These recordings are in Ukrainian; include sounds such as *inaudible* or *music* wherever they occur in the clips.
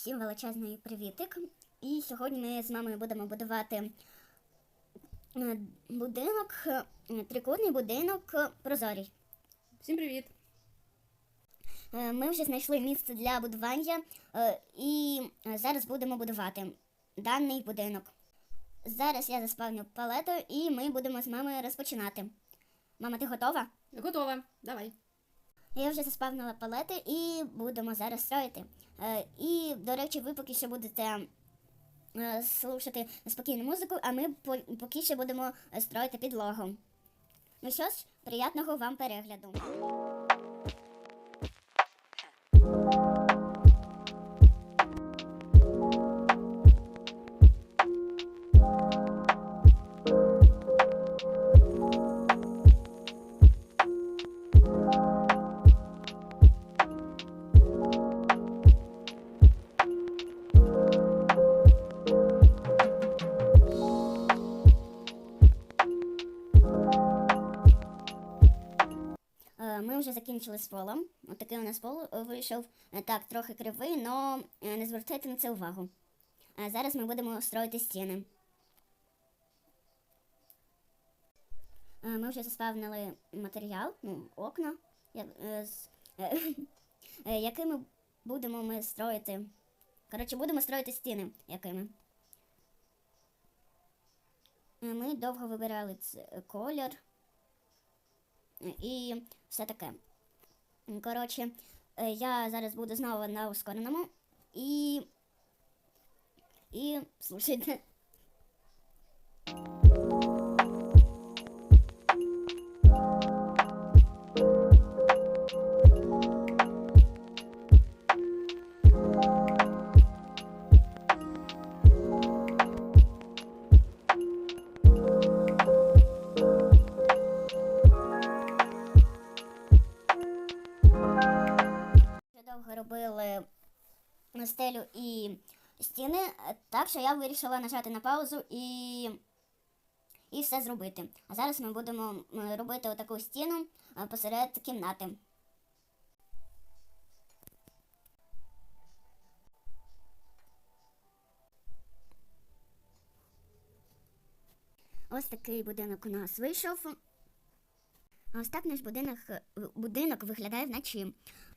Всім величезний привітик. І сьогодні ми з мамою будемо будувати е, будинок, е, трикутний будинок прозорій. Всім привіт! Е, Ми вже знайшли місце для будування і зараз будемо будувати даний будинок. Зараз я заспавню палету і ми будемо з мамою розпочинати. Мама, ти готова? Готова. Давай. Я вже заспавнила палети і будемо зараз строїти. Е, і, до речі, ви поки що будете е, слухати спокійну музику, а ми по- поки що будемо строїти підлогу. Ну що ж, приятного вам перегляду. Вже закінчили з полом. Отакий у нас пол вийшов. Е, Так, трохи кривий, але не звертайте на це увагу. Е, Зараз ми будемо строїти стіни. Е, Ми вже заспавнили матеріал, ну, окна, *laughs* якими будемо ми строїти. Коротше, будемо строїти стіни, якими. Ми довго вибирали колір і все таке. Коротше, е, я зараз буду знову на ускореному і. І слушайте. Стелю і стіни, е, так що я вирішила нажати на паузу і, і все зробити. А зараз ми будемо робити отаку стіну е, посеред кімнати. Ось такий будинок у нас вийшов. А ось так наш будинок, е, будинок виглядає вночі.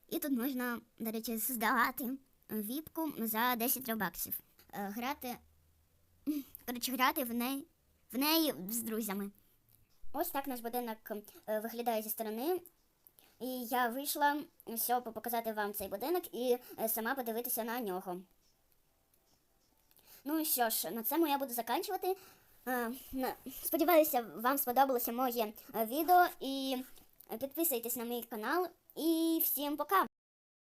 І тут можна, до речі, здавати віпку за 10 робаксів. Е, Грати, *laughs* коротше, грати в неї, в неї з друзями. Ось так наш будинок е, виглядає зі сторони. І я вийшла, щоб показати вам цей будинок і е, сама подивитися на нього. Ну і що ж, на цьому я буду заканчувати. Сподіваюся, вам сподобалося моє відео і підписуйтесь на мій канал. І всім пока!